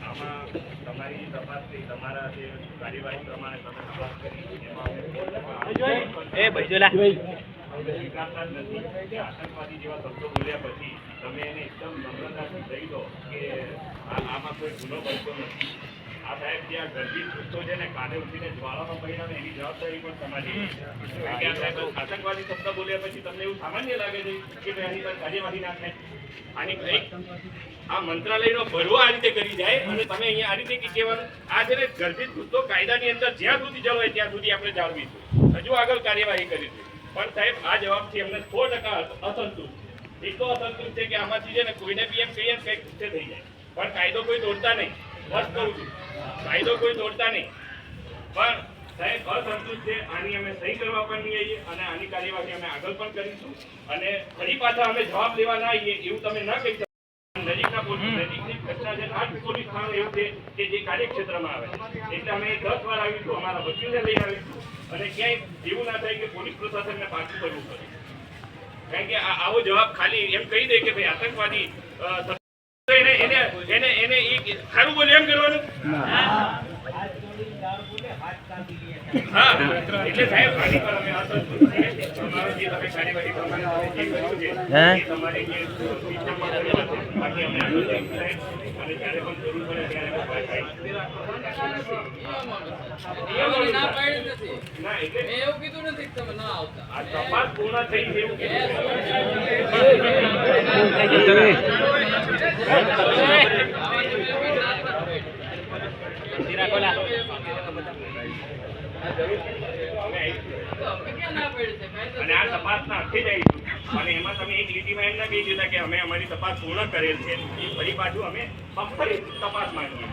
આમાં તમારી તપાસ તમારા જે કાર્યવાહી પ્રમાણે તમે તપાસ કરી એમાં એ ભૈજોલા. સ્વીકારતા નથી કે આતંકવાદી જેવા શબ્દો બોલ્યા પછી તમે એને એકદમ નમ્રતાથી કહી દો કે આમાં કોઈ ગુનો બનતો નથી. આ સાહેબ જે આ ગર્ભિત વૃક્ષો છે ને કાને ઉઠીને જ્વાળામાં પરિણામે એની જવાબદારી પણ તમારી કે આ સાહેબ આતંકવાદી શબ્દ બોલ્યા પછી તમને એવું સામાન્ય લાગે છે કે ભાઈ આની પર કાર્યવાહી ના થાય આની આ મંત્રાલયનો ભરવો આ રીતે કરી જાય અને તમે અહીંયા આ રીતે કે કહેવાનું? આ છે ને ગર્ભિત વૃક્ષો કાયદાની અંદર જ્યાં સુધી જળવાય ત્યાં સુધી આપણે જાળવીશું હજુ આગળ કાર્યવાહી કરીશું પણ સાહેબ આ જવાબથી અમને સો ટકા અસંતુષ્ટ તો અસંતુષ્ટ છે કે આમાંથી છે ને કોઈને બી એમ કહીએ કંઈક ગુસ્સે થઈ જાય. પણ કાયદો કોઈ તોડતા નહીં. બસ કહું છું. કાયદો કોઈ તોડતા નહીં. પણ સાહેબ અસંતુષ્ટ છે. આની અમે સહી કરવા પણ નહીં આવીએ અને આની કાર્યવાહી અમે આગળ પણ કરીશું. અને ફરી પાછા અમે જવાબ લેવા ના આવીએ એવું તમે ન કહી શકો. નજીકના પોલીસ નજીકની ઘટના છે. આઠ પોલીસ થાણા એવું છે કે જે કાર્યક્ષેત્રમાં આવે એટલે અમે દસ વાર આવીશું અમારા વકીલને લઈ આવીશું અને ક્યાંય એવું ના થાય કે પોલીસ પ્રશાસનને પાછું કરવું પડે. કારણ કે આવો જવાબ ખાલી એમ કહી દે કે ભાઈ આતંકવાદી અ, તો એને એને એને એને ઈ સારું બોલે એમ કરવાનું? હા એટલે સાહેબ આની પર અમે અસંતુષ્ટ છીએ. તમારો જે તમે કાર્યવાહી પ્રમાણે તમે જે કર્યું છે, હે? એ તમારી જે સિસ્ટમમાં બાકી અમે આગળ અને જ્યારે પણ જરૂર પડે ત્યારે અમે પાછા આવીશું. ના પાડી નથી. ના એટલે મેં એવું કીધું નથી તમે ના આવતા. આ તપાસ પૂર્ણ થઈ એવું કીધું અમે ક્યાં ના પાડી છે કાંઈ અને આ તપાસના અર્થે જાય છે. અને એમાં તમે એક લીટીમાં એમ ના કહી દીધા કે અમે અમારી તપાસ પૂર્ણ કરેલ છે. ફરી પાછું અમે ફરી તપાસ માંગીએ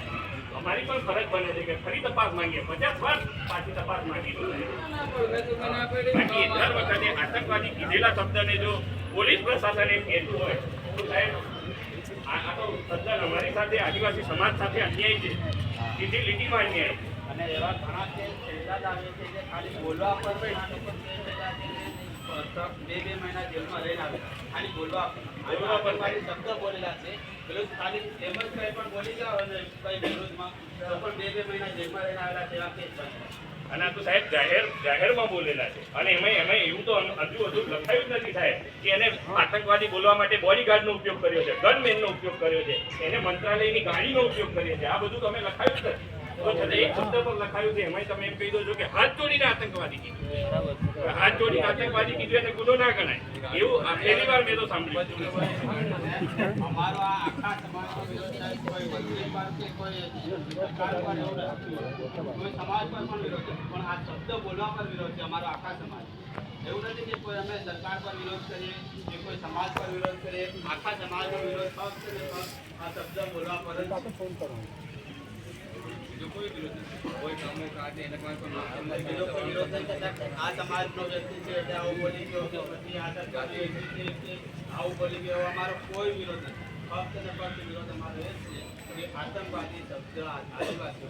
અમારી પણ ફરજ બને છે કે ફરી તપાસ માંગીએ. પચાસ વાર પાછી તપાસ માંગી ના ના બાકી દર વખતે આતંકવાદી કીધેલા શબ્દને જો પોલીસ પ્રશાસને કહેતું હોય તો સાહેબ આ આ તો સજ્જન અમારી સાથે આદિવાસી સમાજ સાથે અન્યાય છે. સીધી લીટીમાં અન્યાય છે. અને એવા ઘણા કેસ પહેલા આવે છે જે ખાલી બોલવા પર બે બે મહિના જેલમાં રહીને આવે. ખાલી બોલવા બોલવા પર ખાલી શબ્દ બોલેલા છે. પેલું ખાલી એમ જ કંઈ પણ બોલી જાઓ અને કઈ વિરોધમાં તો પણ બે બે મહિના જેલમાં રહીને આવેલા તેવા કેસ અને આ તો સાહેબ જાહેર જાહેરમાં બોલેલા છે. અને એમાં એમાં એવું તો હજુ હજુ લખાયું જ નથી સાહેબ કે એને આતંકવાદી બોલવા માટે બોડીગાર્ડનો ઉપયોગ કર્યો છે ગનમેનનો ઉપયોગ કર્યો છે એને મંત્રાલયની ગાડીનો ઉપયોગ કર્યો છે. આ બધું તમે લખાયું જ નથી. તો છતાં એક શબ્દ પર લખાયું છે એમાંય તમે એમ કહી દો છો કે હાથ જોડીને આતંકવાદી કીધું હાથ જોડીને આતંકવાદી કીધું એને ગુનો ના ગણાય એવું આ પહેલી વાર મેં તો સાંભળ્યું અમારો આ આખા. કોઈ સમાજ પર પણ વિરોધ છે. પણ આ શબ્દ બોલવા પર વિરોધ છે અમારો આખા સમાજ એવું નથી કે કોઈ અમે સરકાર પર વિરોધ કરીએ કે કોઈ સમાજ પર વિરોધ કરીએ આખા સમાજનો વિરોધ આ શબ્દ બોલવા પર જ. બીજો કોઈ વિરોધ નથી. કોઈ વિરોધ નથી. આ સમાજનો વ્યક્તિ છે એટલે આવું બોલી ગયો કે આવું બોલી ગયો અમારો કોઈ વિરોધ નથી ફક્ત વિરોધ અમારો એ છે કે આતંકવાદી શબ્દ આદિવાસીઓ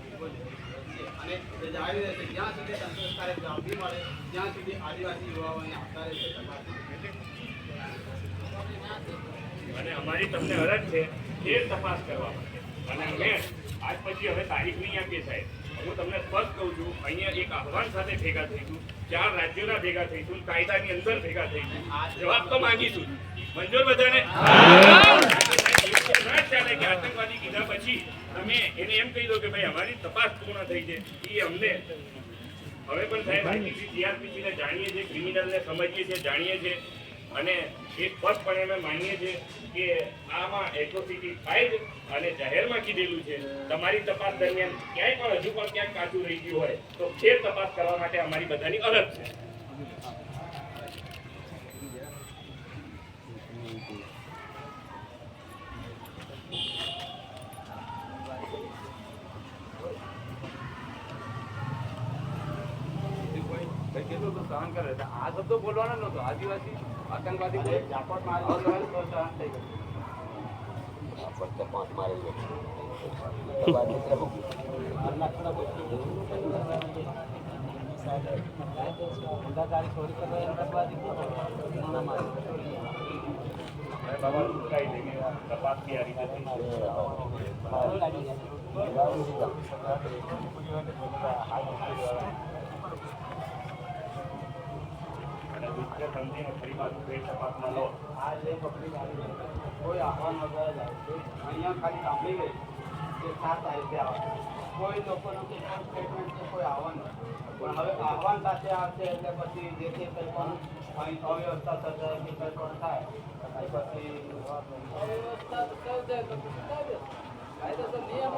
છે અને તે જાળવી રહેશે જ્યાં સુધી સંતોષકારક જવાબ મળે ત્યાં સુધી આદિવાસી યુવાઓને તપાસ અને અમારી તમને અરજ છે એ તપાસ કરવા માટે અને અમે આજ પછી હવે તારીખ નહીં આપીએ સાહેબ. હું તમને સ્પષ્ટ કહું છું, અહીંયા એક આહવાન સાથે ભેગા થઈશું ચાર રાજ્યોના ભેગા થઈશું કાયદાની અંદર ભેગા થઈશું જવાબ તો માંગીશું મંજૂર બધાને? આતંકવાદી કીધા પછી તમે એને એમ કહી દો કે ભાઈ અમારી તપાસ પૂર્ણ થઈ છે. એ અમને હવે પણ સાહેબ આઈસીસી જીઆરપીસી ને જાણીએ છીએ ક્રિમિનલ ને સમજીએ છીએ, જાણીએ છીએ. અને એ સ્પષ્ટપણે અમે માનીએ છીએ કે આમાં એટ્રોસિટી થાય અને અને જાહેરમાં કીધેલું છે. તમારી તપાસ દરમિયાન ક્યાંય પણ હજુ પણ ક્યાંક કાચું રહી ગયું હોય તો ફેર તપાસ કરવા માટે અમારી બધાની અરજ છે. કેટલું તો સહન કરે આ શબ્દો બોલવાનો જ નહોતો આદિવાસી આતંકવાદી જાપટમાં સહન થઈ ગયું. અને બાબા ઉચકાઈ દે કે તપાસ બી આ રીતે થઈ અને કોઈ આહવાન વગર જ આવે અહીંયા ખાલી સાંભળી ગઈ કે સાત તારીખે આવે કોઈ લોકોનું કે કોઈ સ્ટેટમેન્ટ કે કોઈ આહવાન નથી. પણ હવે આહવાન સાથે આવશે એટલે પછી જે તે કંઈ પણ અહીં અવ્યવસ્થા સર્જાય કે કંઈ પણ થાય એ પછી અવ્યવસ્થા સર્જાય તો. કાયદેસર નિયમો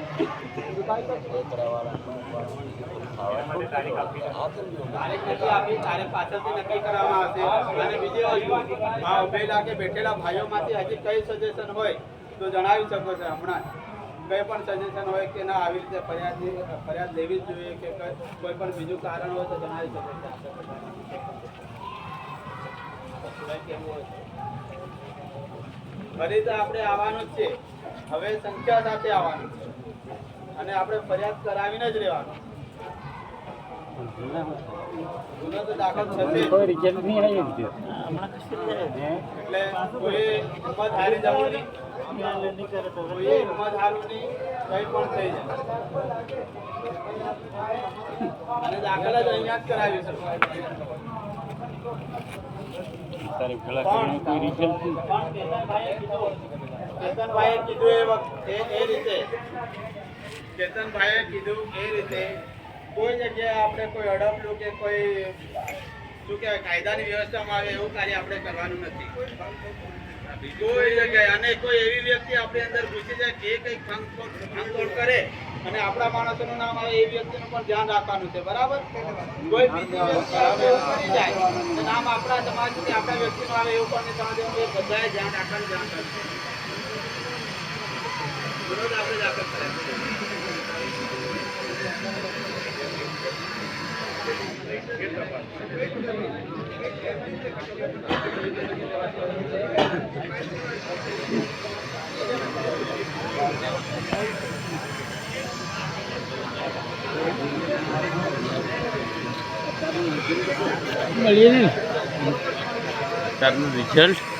બેઠેલા ભાઈઓમાંથી હજી કઈ સજેશન હોય તો જણાવી શકો છો હમણાં કંઈ પણ સજેશન હોય કે ના આવી રીતે ફરિયાદ ફરિયાદ લેવી જ જોઈએ કે કઈ- પણ બીજું કારણ હોય તો જણાવી શકો છો. ફરી તો આપણે આવવાનું જ છે હવે સંખ્યા સાથે આવવાનું છે અને આપણે ફરિયાદ કરાવીને જ રહેવાનું. ગુનો તો દાખલ થશે. એટલે કોઈ હિંમત હારી જવું નહીં. કોઈ હિંમત હારવું નહીં કંઈ પણ થઈ જાય. અને દાખલ જ અહીંયા જ કરાવીશું કીધું એ રીતે કેતનભાઈએ કીધું એ રીતે કોઈ જગ્યાએ આપણે કોઈ અડપલું કે કોઈ શું કહેવાય, કાયદાની વ્યવસ્થામાં આવે એવું કાર્ય આપણે કરવાનું નથી. કોઈ જગ્યાએ અને કોઈ એવી વ્યક્તિ આપણી અંદર ઘૂસી જાય કે કંઈક ભાંગફોડ કરે અને આપણા માણસોનું નામ આવે એ વ્યક્તિનું પણ ધ્યાન રાખવાનું છે, બરાબર? કોઈ બીજી વ્યક્તિ જાય નામ આપણા સમાજની આપણા વ્યક્તિનું આવે એવું પણ સમજવાનું બધાએ ધ્યાન રાખવાનું ધ્યાન રાખવાનું વિરોધ આપણે દાખલ કરાય તારનું રિઝલ્ટ